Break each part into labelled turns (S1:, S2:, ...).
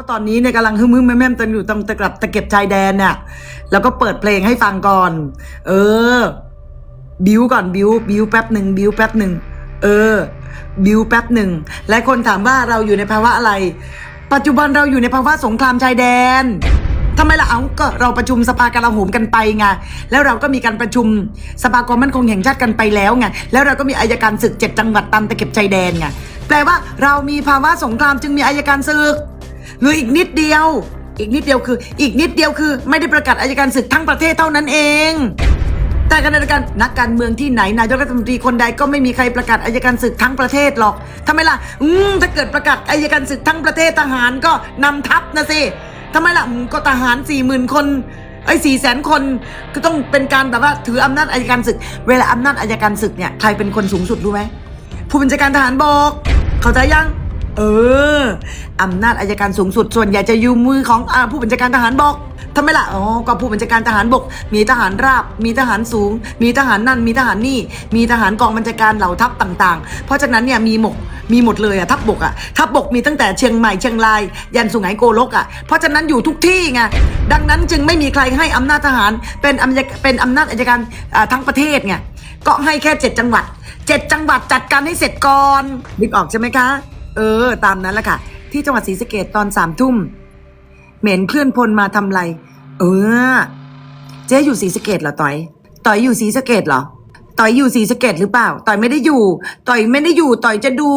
S1: ราะตอนนี้เนี่ยกำลังฮึมฮึมแม่แมๆตอนอยู่ตรงตะกรับตะเก็บชายแดนเนี่ยแล้วก็เปิดเพลงให้ฟังก่อน เออ บิวก่อนบิวบิวแป๊บหนึ่งบิวแป๊บหนึ่งเออ บิวแป๊บหนึ่งและคนถามว่าเราอยู่ในภาวะอะไร ปัจจุบันเราอยู่ในภาวะสงครามชายแดนทำไมล่ะเอาก็เราประชุมสภากลาโหมกันไปไงแล้วเราก็มีการประชุมสภาความมั่นคงแห่งชาติกันไปแล้วไงแล้วเราก็มีอายการศึกเจ็ดจังหวัดตามตะเก็บชายแดนไงแปลว่าเรามีภาวะสงครามจึงมีอายการศึก หรืออีกนิดเดียว อีกนิดเดียวคือ อีกนิดเดียวคือ ไม่ได้ประกาศอายการศึกทั้งประเทศเท่านั้นเอง แต่ขณะเดียกันนักการเมืองที่ไหนนายกรัฐมนตรีคนใดก็ไม่มีใครประกาศอายการศึกทั้งประเทศหรอกทำไมล่ะ อืมถ้าเกิดประกาศอายการศึกทั้งประเทศทหารก็นำทัพนะสิทำไมล่ะมก็ทหารสี่หมื่นคนไอ้สี่แสนคนก็ต้องเป็นการแบบว่าถืออำนาจอายการศึก เวลาอำนาจอายการศึกเนี่ยใครเป็นคนสูงสุดรู้ไหมผู้บัญชาการทหารบก เข้าใจยัง เอออำนาจอายการสูงสุดส่วนใหญ่จะอยู่มือของอผู้บัญชาการทหารบกทำไมล่ะ อ๋อ ก็ผู้บัญชาการทหารบก มีทหารราบ มีทหารสูง มีทหารนั่น มีทหารนี่ มีทหารกองบัญชาการเหล่าทัพต่าง ๆ เพราะฉะนั้นเนี่ยมีหมก มีหมดเลยอะทัพบกอะทัพบกมีตั้งแต่เชียงใหม่เชียงราย ยันสุไหงโกลกอะเพราะฉะนั้นอยู่ทุกที่ไง ดังนั้นจึงไม่มีใครให้อำนาจทหารเป็นอำนาจเป็นอำนาจอายการอ่าทั้งประเทศไง ก็ให้แค่เจ็ดจังหวัดเจ็ดจังหวัดจัดการให้เสร็จก่อนนึกออกใช่ไหมคะ เออ ตามนั้นแหละค่ะ ที่จังหวัดศรีสะเกดตอนสามทุ่ม เหม็นเพื่อนพลมาทำไร เออ เจ๊อยู่ศรีสะเกดเหรอต่อย ต่อยอยู่ศรีสะเกดเหรอ ต่อยอยู่ศรีสะเกดหรือเปล่า ต่อยไม่ได้อยู่ ต่อยไม่ได้อยู่ ต่อยจะดู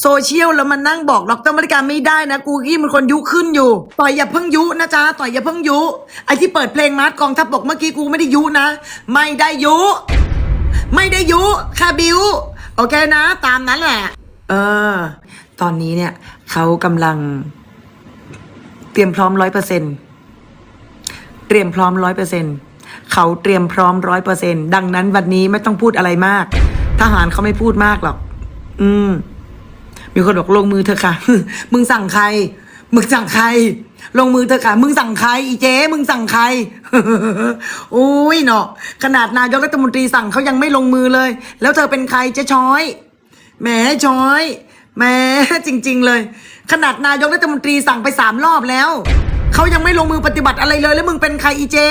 S1: โซเชียลแล้วมันนั่งบอกดรมริการไม่ได้นะ กูกี้มันคนยุขึ้นอยู่ ต่อยอย่าเพิ่งยุนะจ๊ะ ต่อยอย่าเพิ่งยุ ไอที่เปิดเพลงมาร์กองทัพบกเมื่อกี้กูไม่ได้ยุนะ ไม่ได้ยุ ไม่ได้ยุค่ะบิว โอเคนะ ตามนั้นแหละ เออ ตอนนี้เนี่ยเขากำลัง เตรียมพร้อมร้อยเปอร์เซ็นเตรียมพร้อมร้อยเปอร์เซ็นเขาเตรียมพร้อมร้อยเปอร์เซ็นดังนั้นวันนี้ไม่ต้องพูดอะไรมาก ทหารเขาไม่พูดมากหรอก อืม มีคนบอกลงมือเธอะค่ะ มึงสั่งใคร มึงสั่งใคร ลงมือเธอะค่ะ มึงสั่งใคร อีเจ๊มึงสั่งใครโอ้ยเนาะขนาดนายกรัฐมนตรีสั่งเขายังไม่ลงมือเลย แล้วเธอเป็นใครเจ๊ช้อยแหมช้อย แหมจริง ๆ เลย ขนาดนายกรัฐมนตรีสั่งไปสามรอบแล้ว เขายังไม่ลงมือปฏิบัติอะไรเลย แล้วมึงเป็นใครอีเจ๊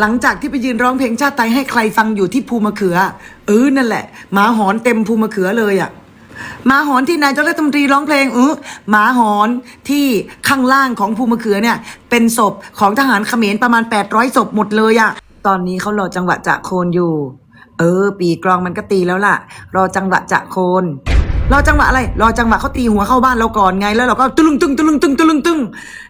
S1: หลังจากที่ไปยืนร้องเพลงชาติไทยให้ใครฟังอยู่ที่ภูมะเขือ เออนั่นแหละหมาหอนเต็มภูมะเขือเลยอะหมาหอนที่นายกรัฐมนตรีร้องเพลงเออหมาหอนที่ข้างล่างของภูมะเขือเนี่ย เป็นศพของทหารเขมรประมาณ 800ศพหมดเลยอะตอนนี้เขารอจังหวะจะโคนอยู่ เออ ปีกลองมันก็ตีแล้วล่ะ รอจังหวะจะโคน รอจังหวะอะไร รอจังหวะเขาตีหัวเข้าบ้านเราก่อนไง แล้วเราก็ตึงตึงตึงตึงตึงตึง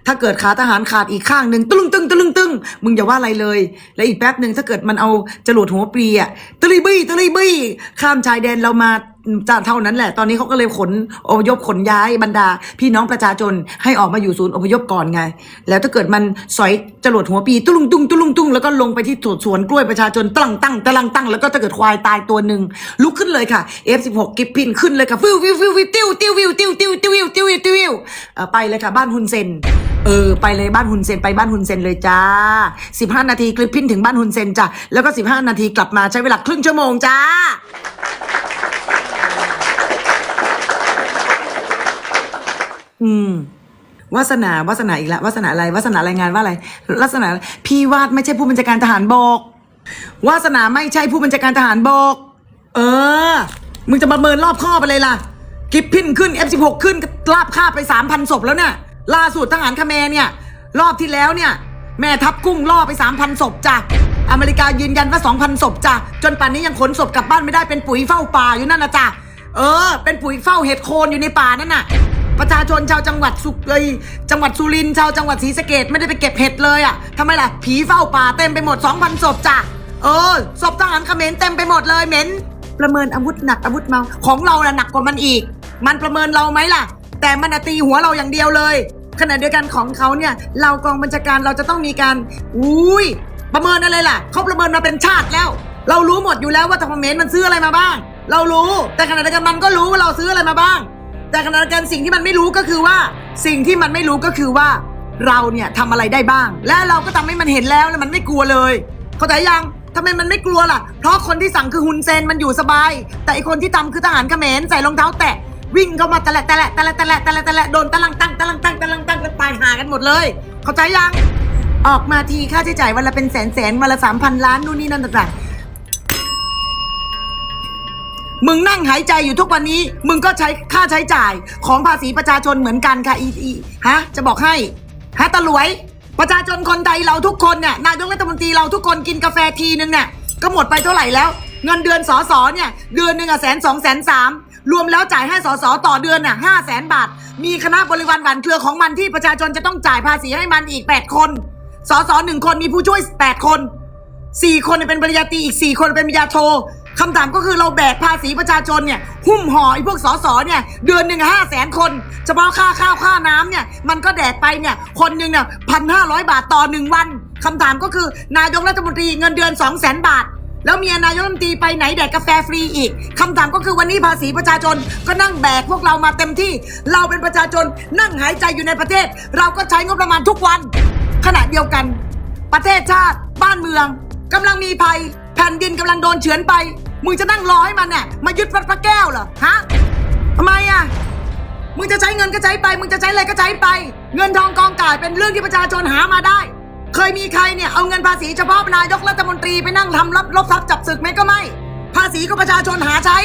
S1: ถ้าเกิดขาทหารขาดอีกข้างหนึ่งตึงตึงตึงตึงมึงอย่าว่าอะไรเลย แล้วอีกแป๊บหนึ่งถ้าเกิดมันเอาจรวดหัวปลีอะตะลีบี้ตะลีบี้ข้ามชายแดนเรามา จะเท่านั้นแหละ ตอนนี้เขาก็เลยขนอพยพขนย้ายบรรดา พี่น้องประชาชนให้ออกมาอยู่ศูนย์อพยพก่อนไง แล้วถ้าเกิดมันสอยจรวดหัวปีตุ้งตุ้งตุ้งตุ้งแล้วก็ลงไปที่สวนกล้วยประชาชนตั้งตั้งตะลังตั้งแล้วก็ถ้าเกิดควายตายตัวหนึ่งลุกขึ้นเลยค่ะ F16 กิฟพินขึ้นเลยค่ะฟิวฟิวฟิวฟิวติ้วติ้ววิวติ้วติ้วติ้ววิวติ้ววิวติ้ววิวไปเลยค่ะบ้านฮุนเซนเออไปเลยบ้านฮุนเซนไปบ้านฮุนเซนเลยจ้า 15 นาทีคลิปพินถึงบ้านฮุนเซนจ้ะแล้วก็ 15 นาทีกลับมาใช้เวลาครึ่งชั่วโมงจ้า อืมวาสนาวาสนาอีกล้วาสนาอะไรวาสนารายงานว่าอะไรลักษณะพี่วาดไม่ใช่ผู้บัญชาการทหารบกวาสนาไม่ใช่ผู้บัญชาการทหารบก เออ มึงจะมาเมินรอบข้อไปเลยล่ะ กิฟพินขึ้น F16 ขึ้นลาบค่าไปสามพันศพแล้วเนี่ยล่าสุดทหารคาเมเนี่ย รอบที่แล้วเนี่ย แม่ทัพกุ้งล่อไปสามพันศพจ้ะอเมริกายืนยันว่าสองพันศพจ้ะจนป่านนี้ยังขนศพกลับบ้านไม่ได้เป็นปุ๋ยเฝ้าป่าอยู่นั่นนะจ้ะเออ เป็นปุ๋ยเฝ้าเห็ดโคนอยู่ในป่านั่นน่ะ ประชาชนชาวจังหวัดสุเอยจังหวัดสุรินทร์ชาวจังหวัดศรีสะเกดไม่ได้ไปเก็บเห็ดเลยอะทำไมล่ะ ผีเฝ้าป่าเต็มไปหมด 2,000ศพจ้ะเออศพทหารเขมรเต็มไปหมดเลยเหม็นประเมินอาวุธหนักอาวุธเมาของเราน่ะหนักกว่ามันอีก มันประเมินเราไหมล่ะ แต่มันตีหัวเราอย่างเดียวเลยขณะเดียวกันของเขาเนี่ยเรากองบัญชาการเราจะต้องมีการอุ้ยประเมินอะไรล่ะเขาประเมินมาเป็นชาติแล้ว เรารู้หมดอยู่แล้วว่าทางเขมรมันซื้ออะไรมาบ้าง เรารู้แต่ขณะเดียวกันมันก็รู้ว่าเราซื้ออะไรมาบ้าง แต่ขณะเดียวกันสิ่งที่มันไม่รู้ก็คือว่า สิ่งที่มันไม่รู้ก็คือว่า เราเนี่ยทำอะไรได้บ้าง และเราก็ทำให้มันเห็นแล้วแล้วมันไม่กลัวเลย เข้าใจยังทำไมมันไม่กลัวล่ะ เพราะคนที่สั่งคือฮุนเซนมันอยู่สบาย แต่ไอคนที่ทำคือทหารเขมรใส่รองเท้าแตะวิ่งเข้ามาตะแหละตะแหละตะแหละตะแหละตะแหละตะแหละโดนตะลังตั้งตะลังตั้งตะลังตั้งแล้วตายหากันหมดเลย เข้าใจยัง ออกมาทีค่าใช้จ่ายวันละเป็นแสนแสนวันละสามพันล้านนู่นนี่นั่นต่างๆ มึงนั่งหายใจอยู่ทุกวันนี้ มึงก็ใช้ค่าใช้จ่ายของภาษีประชาชนเหมือนกันค่ะอีอีฮะ จะบอกให้ฮะตะหลวย ประชาชนคนไทยเราทุกคนเนี่ยนายกรัฐมนตรีเราทุกคนกินกาแฟทีนึงเนี่ยก็หมดไปเท่าไหร่แล้ว เงินเดือนสอสอเนี่ย เดือนหนึ่งอะแสนสองแสนสามรวมแล้วจ่ายให้สอสอต่อเดือนน่ะห้าแสนบาท มีคณะบริวารหวานเครือของมันที่ประชาชนจะต้องจ่ายภาษีให้มันอีกแปดคนสอสอหนึ่งคนมีผู้ช่วยแปดคนสี่คนเนี่ยเป็นปริญญาตรีอีกสี่คนเป็นปริญญาโท คำถามก็คือเราแบกภาษีประชาชนเนี่ยหุ้มห่อไอ้พวกสสเนี่ยเดือนหนึ่งห้าแสนคนเฉพาะค่าข้าวค่าน้ำเนี่ยมันก็แดกไปเนี่ยคนหนึ่งเนี่ยพันห้าร้อยบาทต่อหนึ่งวันคำถามก็คือนายกรัฐมนตรีเงินเดือนสองแสนบาทแล้วเมียนายกรัฐมนตรีไปไหนแดกกาแฟฟรีอีกคำถามก็คือวันนี้ภาษีประชาชนก็นั่งแบกพวกเรามาเต็มที่ เราเป็นประชาชนนั่งหายใจอยู่ในประเทศ เราก็ใช้งบประมาณทุกวัน ขณะเดียวกัน ประเทศชาติบ้านเมืองกำลังมีภัย แผ่นดินกำลังโดนเฉือนไป มึงจะนั่งรอให้มันเนี่ยมายึดวัดพระแก้วเหรอฮะทำไมอะมึงจะใช้เงินก็ใช้ไป มึงจะใช้อะไรก็ใช้ไป เงินทองกองกายเป็นเรื่องที่ประชาชนหามาได้ เคยมีใครเนี่ยเอาเงินภาษีเฉพาะนายกรัฐมนตรีไปนั่งทำรับลบทรัพย์จับศึกไหมก็ไม่ ภาษีก็ประชาชนหาใช้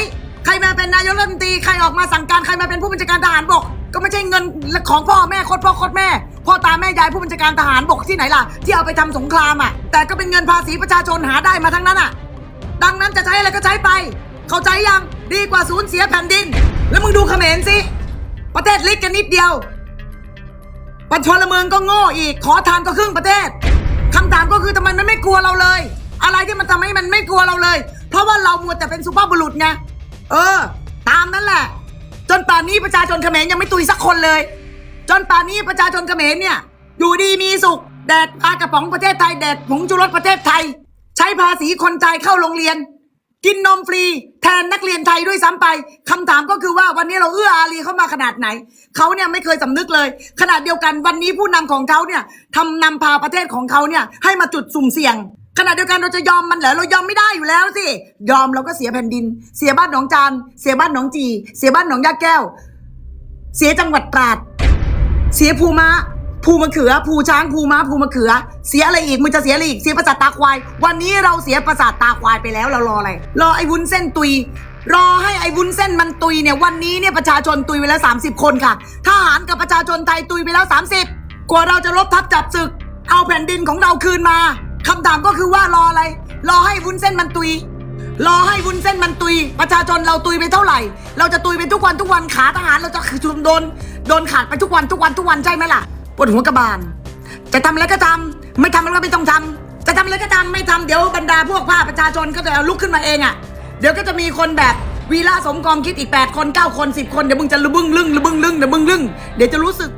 S1: ใครมาเป็นนายกรัฐมนตรีใครออกมาสั่งการใครมาเป็นผู้บัญชาการทหารบก ก็ไม่ใช่เงินของพ่อแม่โคตรพ่อโคตรแม่พ่อตาแม่ยายผู้บัญชาการทหารบกที่ไหนล่ะที่เอาไปทำสงครามอะแต่ก็เป็นเงินภาษีประชาชนหาได้มาทั้งนั้นอะ ดังนั้นจะใช้อะไรก็ใช้ไป เข้าใจยังดีกว่าสูญเสียแผ่นดิน แล้วมึงดูเขมรสิ ประเทศเล็กกันนิดเดียวปัญชนลเมืองก็โง่อีก ขอทานก็ครึ่งประเทศคำถามก็คือทำไมมันไม่กลัวเราเลย อะไรที่มันทำให้มันไม่กลัวเราเลย เพราะว่าเรามัวแต่เป็นสุภาพบุรุษไงเออ ตามนั้นแหละ จนป่านนี้ประชาชนเขมรยังไม่ตุยสักคนเลย จนป่านนี้ประชาชนเขมรเนี่ย อยู่ดีมีสุขแดดปลากระป๋องประเทศไทยแดดผงชูรสประเทศไทย ใช้ภาษีคนใจเข้าโรงเรียน กินนมฟรี แทนนักเรียนไทยด้วยซ้ำไปคำถามก็คือว่าวันนี้เราเอื้ออารีเข้ามาขนาดไหน เขาเนี่ยไม่เคยสำนึกเลย ขนาดเดียวกันวันนี้ผู้นำของเขาเนี่ยทำนำพาประเทศของเขาเนี่ยให้มาจุดสุ่มเสี่ยงขณะเดียวกันเราจะยอมมันเหรอเรายอมไม่ได้อยู่แล้วสิยอมเราก็เสียแผ่นดิน เสียบ้านหนองจานเสียบ้านหนองจี เสียบ้านหนองยาแก้ว เสียจังหวัดตราด เสียภูม้า ภูมะเขือภูช้างภูม้าภูมะเขือ เสียอะไรอีกมึงจะเสียอะไรอีกเสียประสาทตาควาย วันนี้เราเสียประสาทตาควายไปแล้วเรารออะไร รอไอ้วุ้นเส้นตุย รอให้ไอ้วุ้นเส้นมันตุยเนี่ยวันนี้เนี่ยประชาชนตุยไปแล้ว 30 คนค่ะทหารกับประชาชนไทยตุยไปแล้ว 30 กว่าเราจะลบทับจับศึก เอาแผ่นดินของเราคืนมาคำถามก็คือว่ารออะไร รอให้วุ้นเส้นมันตุยรอให้วุ้นเส้นมันตุย ประชาชนเราตุยไปเท่าไหร่ เราจะตุยไปทุกวันทุกวันขาทหารเราจะคือโดนโดนขาดไปทุกวันทุกวันทุกวันใช่ไหมล่ะ ปวดหัวกระบาล จะทำอะไรก็ทำไม่ทำอะไรก็ไม่ต้องทำจะทำอะไรก็ทำไม่ทำเดี๋ยวบรรดาพวกภาคประชาชนก็จะลุกขึ้นมาเองอะ เดี๋ยวก็จะมีคนแบบวีระสมกองคิดอีก 8 คน 9 คน 10 คนเดี๋ยวมึงจะระบึ้งลึ่งระบึ้งลึ่งระบึ้งลึ่งเดี๋ยวจะรู้สึก